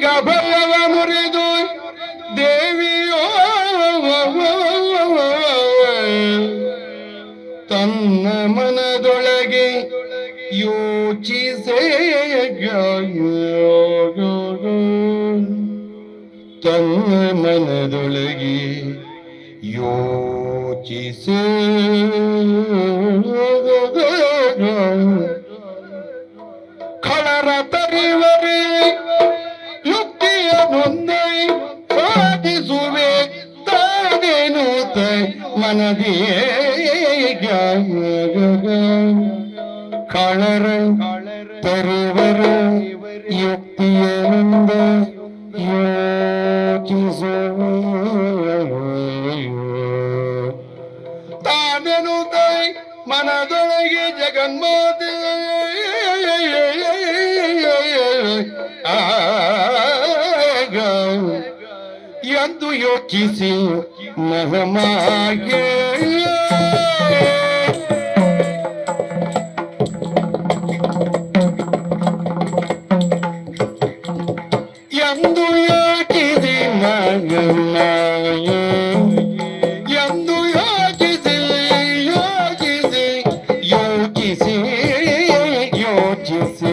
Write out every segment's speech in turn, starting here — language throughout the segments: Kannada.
ಈಗ ಬಲ್ಲವ ಮುರಿದು ದೇವಿಯೋ ತನ್ನ ಮನದೊಳಗೆ ಯೋಚಿಸೇ ತನ್ನ ಮನದೊಳಗೆ ಯೋಚಿಸೇ ಕಳರ ತರಿವರೇ ಯುಕ್ತಿಯ ಮುಂದೆ ಸಾಧಿಸುವೆ ತಾನೇನು ಮನದೇ ಕಳರ ತರುವರ ಯುಕ್ತಿಯ ಮುಂದೆ ಯೋಚಿಸುವೆ ತಾನೇನು ಮನದೊಳಗೆ ಜಗನ್ಮಾತೆ ಆಗ ಎಂದು ಯೋಚಿಸಿ ಮಹಮಾಗೆ ಎಂದು ಯೋಚಿಸಿ ಮಹಮಾಗೆ ಎಂದು ಯೋಚಿಸಿ ಯೋಚಿಸಿ ಯೋಚಿಸಿ ಯೋಚಿಸಿ.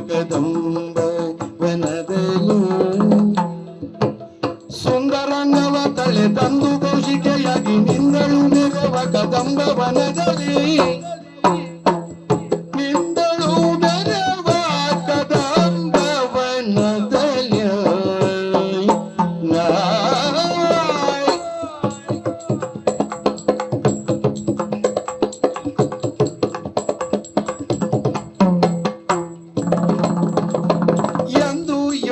ಕದಂಬ ವನದಲು ಸುಂದರಂಗವ ತಳೆ ತಂದು ಕೌಶಿಕೆಯಾಗಿ ನಿಂದಳು ಮೆರವ ಕದಂಬ ವನದಲ್ಲಿ ಎಂದು